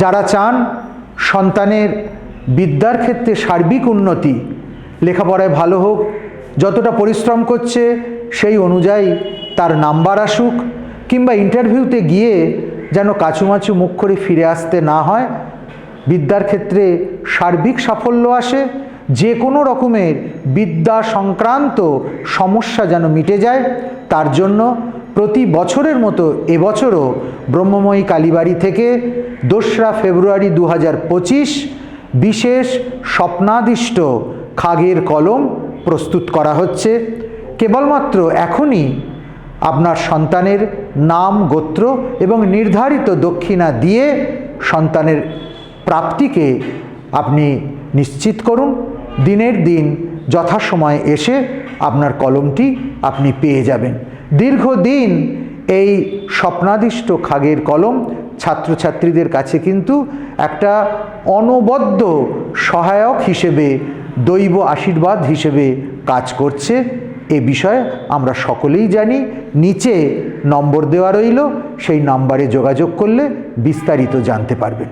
যারা চান সন্তানের বিদ্যার ক্ষেত্রে সার্বিক উন্নতি, লেখাপড়ায় ভালো হোক, যতটা পরিশ্রম করছে সেই অনুযায়ী তার নাম্বার আসুক কিংবা ইন্টারভিউতে গিয়ে যেন কাচুমাচু মুখ করে ফিরে আসতে না হয়, বিদ্যার ক্ষেত্রে সার্বিক সাফল্য আসে, যে কোনো রকমের বিদ্যা সংক্রান্ত সমস্যা যেন মিটে যায়, তার জন্য প্রতি বছরের মতো এবছরও ব্রহ্মময়ী কালীবাড়ি থেকে দোসরা ফেব্রুয়ারি দু বিশেষ স্বপ্নাদিষ্ট খাগের কলম প্রস্তুত করা হচ্ছে। কেবলমাত্র এখনই আপনার সন্তানের নাম, গোত্র এবং নির্ধারিত দক্ষিণা দিয়ে সন্তানের প্রাপ্তিকে আপনি নিশ্চিত করুন। দিনের দিন যথাসময়ে এসে আপনার কলমটি আপনি পেয়ে যাবেন। দীর্ঘদিন এই স্বপ্নাদিষ্ট খাগের কলম ছাত্রছাত্রীদের কাছে কিন্তু একটা অনবদ্য সহায়ক হিসেবে, দৈব আশীর্বাদ হিসেবে কাজ করছে। এ বিষয়ে আমরা সকলেই জানি, নিচে নম্বর দেওয়া রইল, সেই নাম্বারে যোগাযোগ করলে বিস্তারিত জানতে পারবেন।